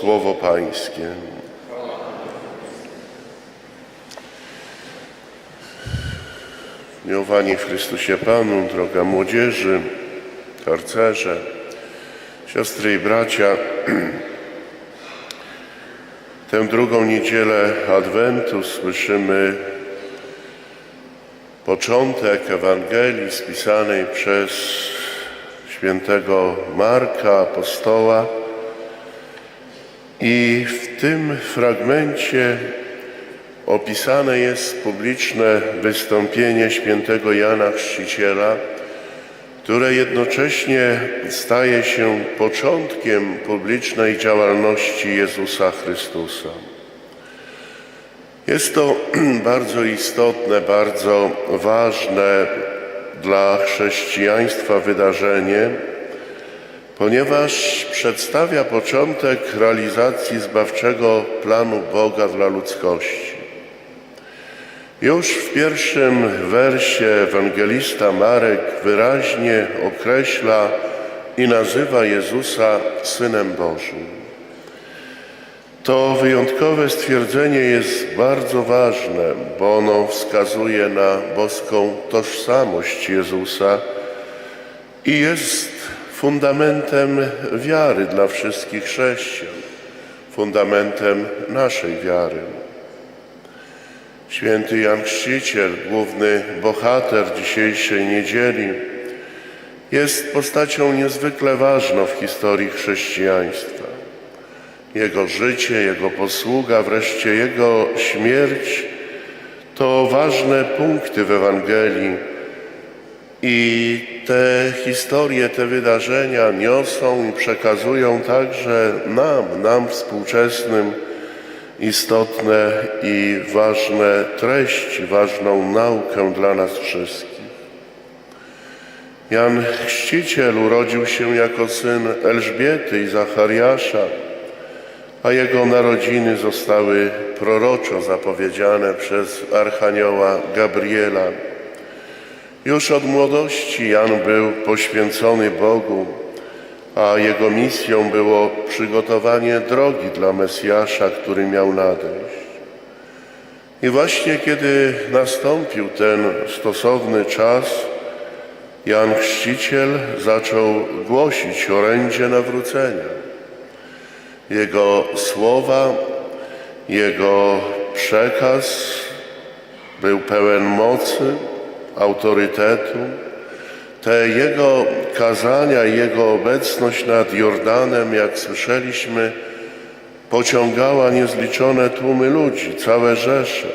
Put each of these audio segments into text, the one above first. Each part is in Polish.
słowo Pańskie. Miłowani w Chrystusie Panu, droga młodzieży, harcerze, siostry i bracia, tę drugą niedzielę Adwentu słyszymy początek Ewangelii spisanej przez świętego Marka, apostoła. I w tym fragmencie opisane jest publiczne wystąpienie świętego Jana Chrzciciela, które jednocześnie staje się początkiem publicznej działalności Jezusa Chrystusa. Jest to bardzo istotne, bardzo ważne dla chrześcijaństwa wydarzenie, ponieważ przedstawia początek realizacji zbawczego planu Boga dla ludzkości. Już w pierwszym wersie ewangelista Marek wyraźnie określa i nazywa Jezusa Synem Bożym. To wyjątkowe stwierdzenie jest bardzo ważne, bo ono wskazuje na boską tożsamość Jezusa i jest fundamentem wiary dla wszystkich chrześcijan, fundamentem naszej wiary. Święty Jan Chrzciciel, główny bohater dzisiejszej niedzieli, jest postacią niezwykle ważną w historii chrześcijaństwa. Jego życie, Jego posługa, wreszcie Jego śmierć to ważne punkty w Ewangelii i te historie, te wydarzenia niosą i przekazują także nam, nam współczesnym, istotne i ważne treści, ważną naukę dla nas wszystkich. Jan Chrzciciel urodził się jako syn Elżbiety i Zachariasza, a jego narodziny zostały proroczo zapowiedziane przez Archanioła Gabriela. Już od młodości Jan był poświęcony Bogu, a jego misją było przygotowanie drogi dla Mesjasza, który miał nadejść. I właśnie kiedy nastąpił ten stosowny czas, Jan Chrzciciel zaczął głosić orędzie nawrócenia. Jego słowa, jego przekaz był pełen mocy, autorytetu. Te jego kazania i jego obecność nad Jordanem, jak słyszeliśmy, pociągała niezliczone tłumy ludzi, całe rzesze.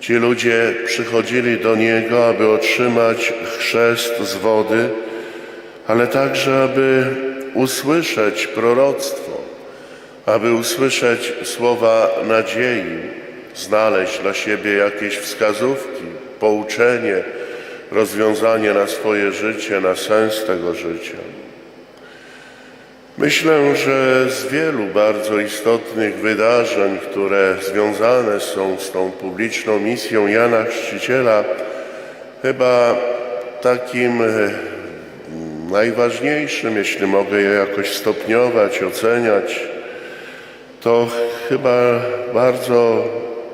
Ci ludzie przychodzili do Niego, aby otrzymać chrzest z wody, ale także, aby usłyszeć proroctwo, aby usłyszeć słowa nadziei, znaleźć dla siebie jakieś wskazówki, pouczenie, rozwiązanie na swoje życie, na sens tego życia. Myślę, że z wielu bardzo istotnych wydarzeń, które związane są z tą publiczną misją Jana Chrzciciela, chyba takim e, najważniejszym, jeśli mogę je jakoś stopniować, oceniać, to chyba bardzo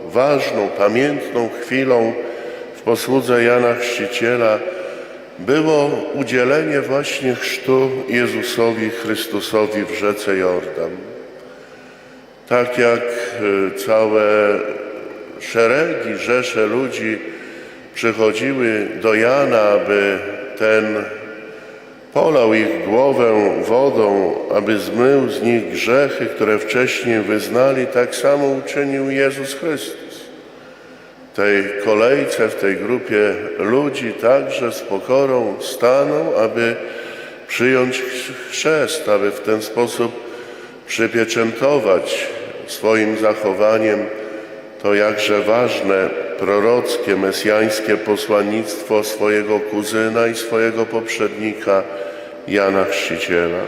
ważną, pamiętną chwilą w posłudze Jana Chrzciciela było udzielenie właśnie chrztu Jezusowi Chrystusowi w rzece Jordan. Tak jak e, całe szeregi, rzesze ludzi przychodziły do Jana, aby ten polał ich głowę wodą, aby zmył z nich grzechy, które wcześniej wyznali, tak samo uczynił Jezus Chrystus tej kolejce, w tej grupie ludzi także z pokorą staną, aby przyjąć chrzest, aby w ten sposób przypieczętować swoim zachowaniem to jakże ważne prorockie, mesjańskie posłannictwo swojego kuzyna i swojego poprzednika Jana Chrzciciela.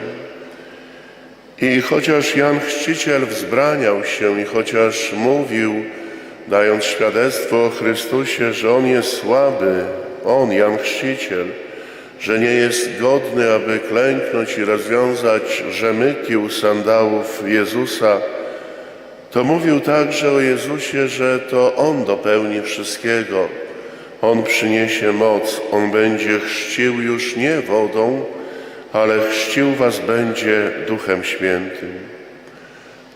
I chociaż Jan Chrzciciel wzbraniał się i chociaż mówił, dając świadectwo o Chrystusie, że On jest słaby, On, Jan Chrzciciel, że nie jest godny, aby klęknąć i rozwiązać rzemyki u sandałów Jezusa, to mówił także o Jezusie, że to On dopełni wszystkiego. On przyniesie moc, On będzie chrzcił już nie wodą, ale chrzcił was będzie Duchem Świętym.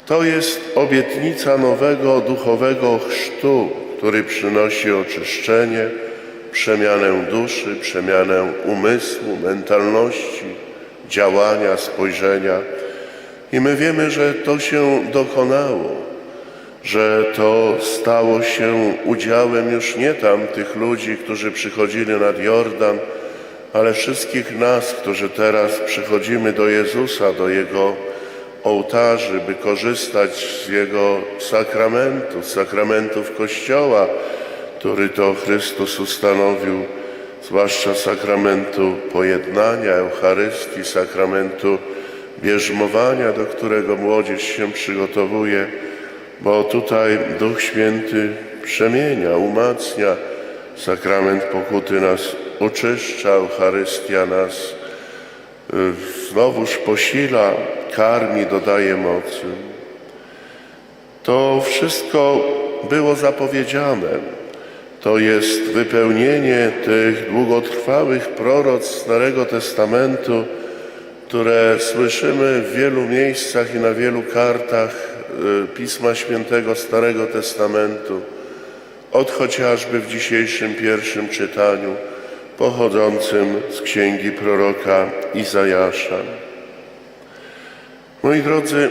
To jest obietnica nowego duchowego chrztu, który przynosi oczyszczenie, przemianę duszy, przemianę umysłu, mentalności, działania, spojrzenia. I my wiemy, że to się dokonało, że to stało się udziałem już nie tamtych ludzi, którzy przychodzili nad Jordan, ale wszystkich nas, którzy teraz przychodzimy do Jezusa, do Jego ołtarzy, by korzystać z Jego sakramentu, z sakramentów Kościoła, który to Chrystus ustanowił, zwłaszcza sakramentu pojednania, Eucharystii, sakramentu bierzmowania, do którego młodzież się przygotowuje, bo tutaj Duch Święty przemienia, umacnia, sakrament pokuty nas oczyszcza, Eucharystia nas y, znowuż posila, karmi, dodaje mocy. To wszystko było zapowiedziane. To jest wypełnienie tych długotrwałych proroc Starego Testamentu, które słyszymy w wielu miejscach i na wielu kartach y, Pisma Świętego Starego Testamentu, od chociażby w dzisiejszym pierwszym czytaniu pochodzącym z księgi proroka Izajasza. Moi drodzy,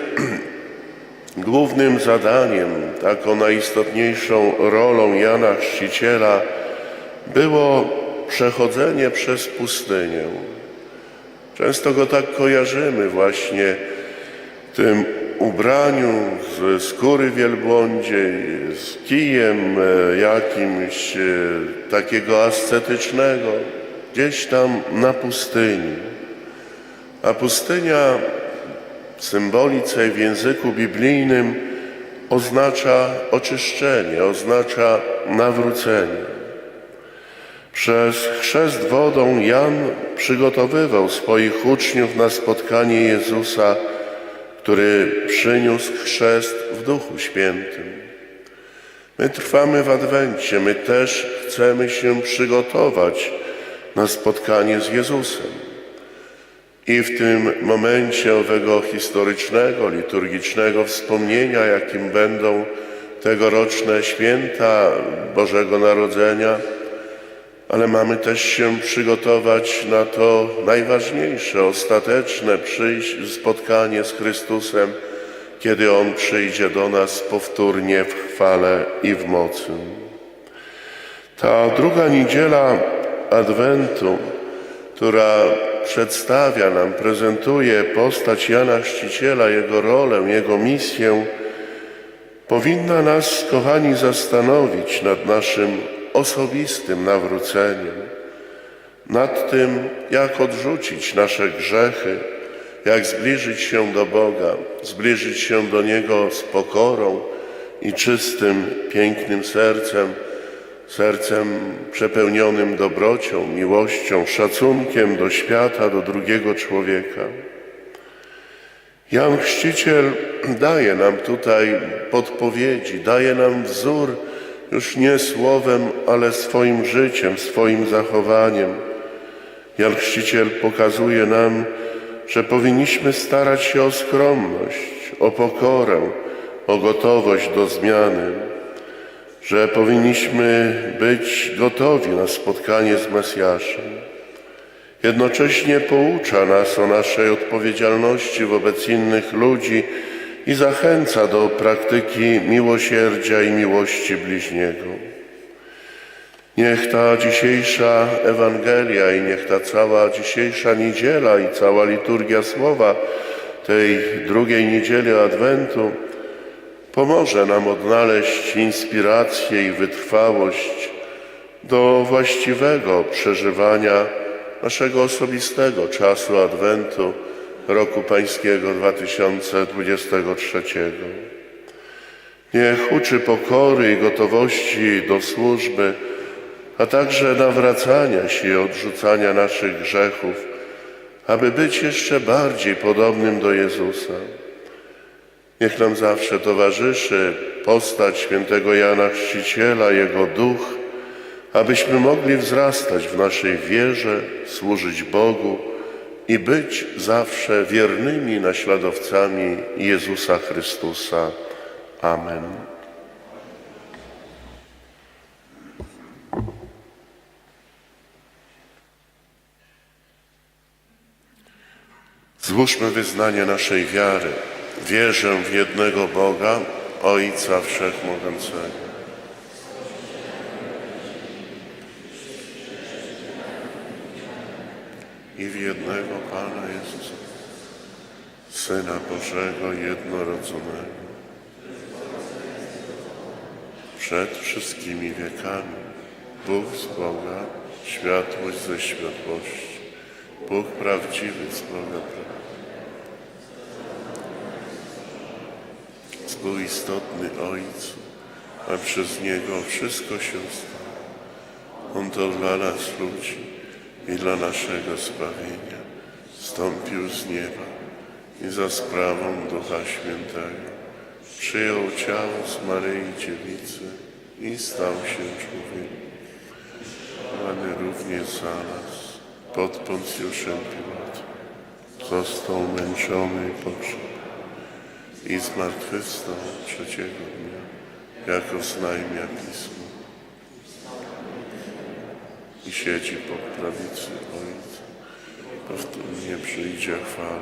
głównym zadaniem, taką najistotniejszą rolą Jana Chrzciciela było przechodzenie przez pustynię. Często go tak kojarzymy właśnie w tym ubraniu z skóry wielbłądziej, z kijem e, jakimś e, takiego ascetycznego, gdzieś tam na pustyni. A pustynia symbolice w języku biblijnym oznacza oczyszczenie, oznacza nawrócenie. Przez chrzest wodą Jan przygotowywał swoich uczniów na spotkanie Jezusa, który przyniósł chrzest w Duchu Świętym. My trwamy w Adwencie, my też chcemy się przygotować na spotkanie z Jezusem. I w tym momencie owego historycznego, liturgicznego wspomnienia, jakim będą tegoroczne święta Bożego Narodzenia, ale mamy też się przygotować na to najważniejsze, ostateczne spotkanie z Chrystusem, kiedy On przyjdzie do nas powtórnie w chwale i w mocy. Ta druga niedziela Adwentu, która przedstawia nam, prezentuje postać Jana Chrzciciela, jego rolę, jego misję, powinna nas, kochani, zastanowić nad naszym osobistym nawróceniem, nad tym, jak odrzucić nasze grzechy, jak zbliżyć się do Boga, zbliżyć się do Niego z pokorą i czystym, pięknym sercem, sercem przepełnionym dobrocią, miłością, szacunkiem do świata, do drugiego człowieka. Jan Chrzciciel daje nam tutaj podpowiedzi, daje nam wzór już nie słowem, ale swoim życiem, swoim zachowaniem. Jan Chrzciciel pokazuje nam, że powinniśmy starać się o skromność, o pokorę, o gotowość do zmiany, że powinniśmy być gotowi na spotkanie z Mesjaszem. Jednocześnie poucza nas o naszej odpowiedzialności wobec innych ludzi i zachęca do praktyki miłosierdzia i miłości bliźniego. Niech ta dzisiejsza Ewangelia i niech ta cała dzisiejsza niedziela i cała liturgia słowa tej drugiej niedzieli Adwentu pomoże nam odnaleźć inspirację i wytrwałość do właściwego przeżywania naszego osobistego czasu Adwentu roku Pańskiego 2023. Niech uczy pokory i gotowości do służby a także nawracania się i odrzucania naszych grzechów, aby być jeszcze bardziej podobnym do Jezusa. Niech nam zawsze towarzyszy postać świętego Jana Chrzciciela, Jego duch, abyśmy mogli wzrastać w naszej wierze, służyć Bogu i być zawsze wiernymi naśladowcami Jezusa Chrystusa. Amen. Złóżmy wyznanie naszej wiary. Wierzę w jednego Boga, Ojca Wszechmogącego. I w jednego Pana Jezusa, Syna Bożego jednorodzonego, przed wszystkimi wiekami, Bóg z Boga, światłość ze światłości, Bóg prawdziwy z Boga prawdziwy. Współistotny Ojcu, a przez Niego wszystko się stało. On to dla nas ludzi i dla naszego zbawienia stąpił z nieba i za sprawą Ducha Świętego przyjął ciało z Maryi Dziewicy i stał się człowiekiem. Łany również za nas pod Poncjuszem Piłatem został męczony i pogrzebany i zmartwychwstał trzeciego dnia, jako znajmia Pismo. I siedzi po prawicy Ojca. Powtórnie przyjdzie chwała,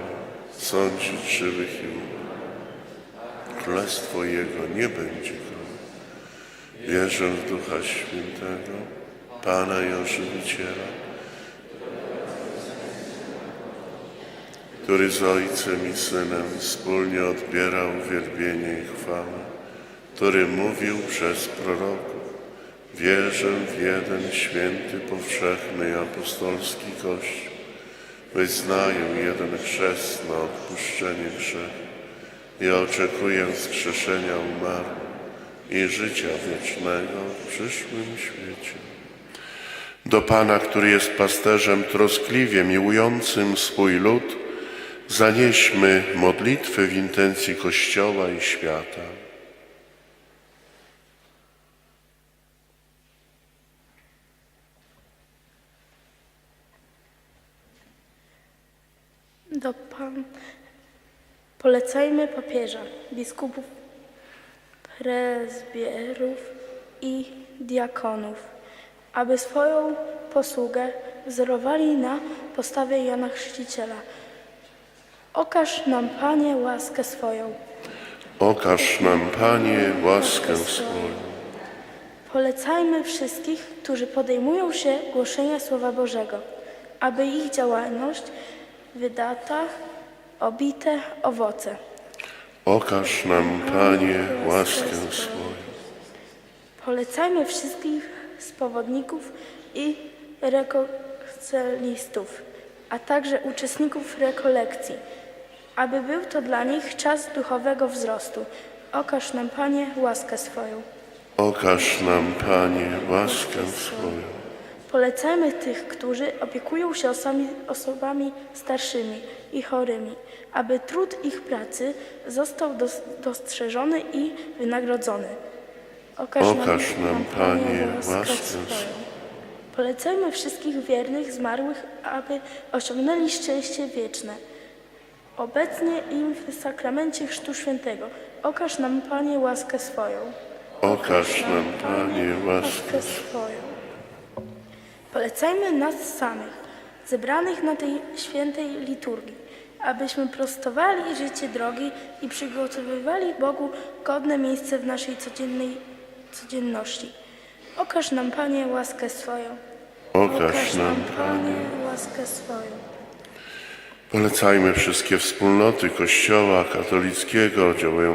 sądzić żywych i umarłych. Królestwo Jego nie będzie koniec. Wierzę w Ducha Świętego, Pana i Ożywiciela, który z Ojcem i Synem wspólnie odbierał uwielbienie i chwałę, który mówił przez proroków. Wierzę w jeden święty, powszechny i apostolski Kościół. Wyznaję jeden chrzest na odpuszczenie grzechu i oczekuję wskrzeszenia umarłych i życia wiecznego w przyszłym świecie. Do Pana, który jest pasterzem troskliwie miłującym swój lud, zanieśmy modlitwy w intencji Kościoła i świata. Do Pan polecajmy papieża, biskupów, prezbierów i diakonów, aby swoją posługę wzorowali na postawie Jana Chrzciciela. Okaż nam, Panie, łaskę swoją. Okaż nam, Panie, łaskę swoją. Polecajmy wszystkich, którzy podejmują się głoszenia Słowa Bożego, aby ich działalność wydata obite owoce. Okaż nam, Panie, łaskę swoją. Polecajmy wszystkich spowodników i rekolekcjonistów, a także uczestników rekolekcji, aby był to dla nich czas duchowego wzrostu. Okaż nam, Panie, łaskę swoją. Okaż nam, Panie, łaskę swoją. Polecajmy tych, którzy opiekują się osobami, osobami starszymi i chorymi, aby trud ich pracy został dos, dostrzeżony i wynagrodzony. Okaż, Okaż nam, Panie, łaskę swoją. Polecajmy wszystkich wiernych zmarłych, aby osiągnęli szczęście wieczne. Obecnie im w sakramencie Chrztu Świętego. Okaż nam, Panie, łaskę swoją. Okaż nam, Panie, łaskę swoją. Polecajmy nas samych, zebranych na tej świętej liturgii, abyśmy prostowali życie drogi i przygotowywali Bogu godne miejsce w naszej codziennej codzienności. Okaż nam, Panie, łaskę swoją. Okaż nam, Panie. łaskę swoją. Polecajmy wszystkie wspólnoty Kościoła katolickiego działające